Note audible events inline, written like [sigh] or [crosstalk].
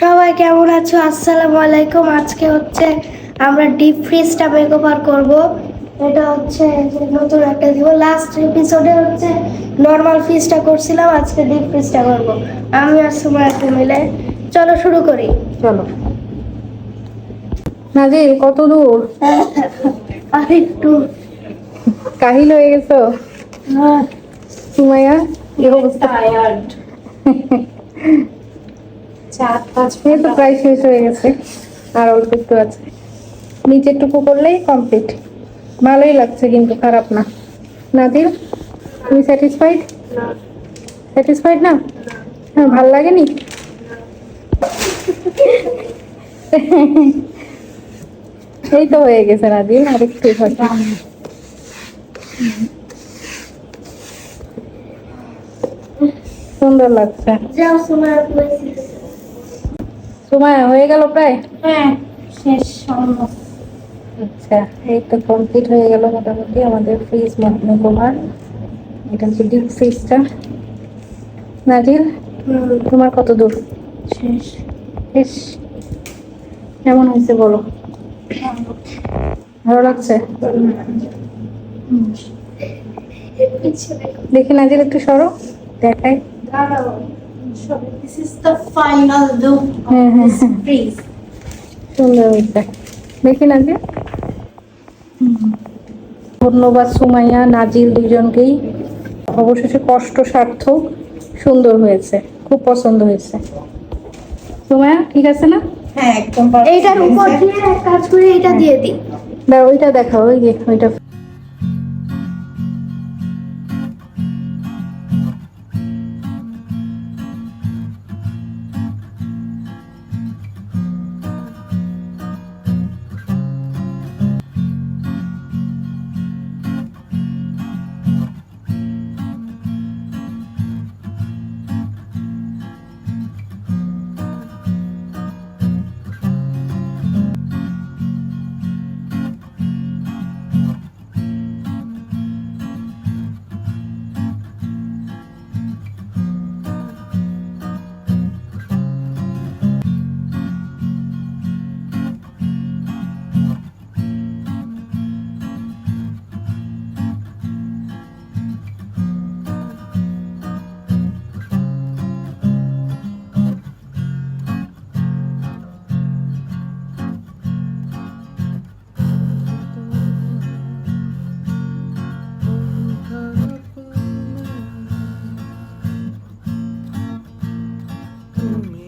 সবাই কেমন আছো? আসসালামু আলাইকুম। আজকে হচ্ছে আমরা ডিপ ফ্রিজটা মেকওভার করব। এটা হচ্ছে নতুন একটা দিব। লাস্ট এপিসোডে হচ্ছে নর্মাল ফ্রিজটা করছিলাম। আজকে ডিপ ফ্রিজটা করব। আমি আর সময় সুমায়াকে মিলে। চলো শুরু করি। চলো। নাজিল কত দূর? আর একটু। কাহিল হয়ে গেছো? সুমাইয়া কি অবস্থা? [laughs] চার পাঁচ তো প্রায় শেষ হয়ে গেছে। আর অল্প একটু আছে। নিচেরটুকু করলেই কমপ্লিট ভালোই লাগছে কিন্তু খারাপ না। নাজিল তুমি স্যাটিসফাইড স্যাটিসফাইড না? হ্যাঁ ভালো লাগেনি? এই তো হয়ে গেছে নাজিল আর একটু সুন্দর লাগছে। সুমায়া হয়ে গেল প্রায়? হ্যাঁ শেষ আচ্ছা এই তো কমপ্লিট হয়ে গেল মোটামুটি আমাদের ফ্রিজ মেকওভার এটা হচ্ছে ডিপ ফ্রিজটা নাজিল তোমার কত দূর? শেষ। বেশ। কেমন হয়েছে বলো? ভালো। লাগছে? দেখি নাজিল একটু সরো। দেখাই। This is the final look হ্যাঁ, of হ্যাঁ, this হ্যাঁ। সুন্দর দেখি নাজিল ধন্যবাদ সুমাইয়া নাজিল দুজনকেই। অবশেষে কষ্ট সার্থক সুন্দর হয়েছে। খুব পছন্দ হয়েছে। সুমাইয়া ঠিক আছে না? হ্যাঁ একদম এইটার উপর দিয়ে কাজ করে এটা দিয়ে দিই। ওইটা দেখাও ওই যে ওইটা। Mm.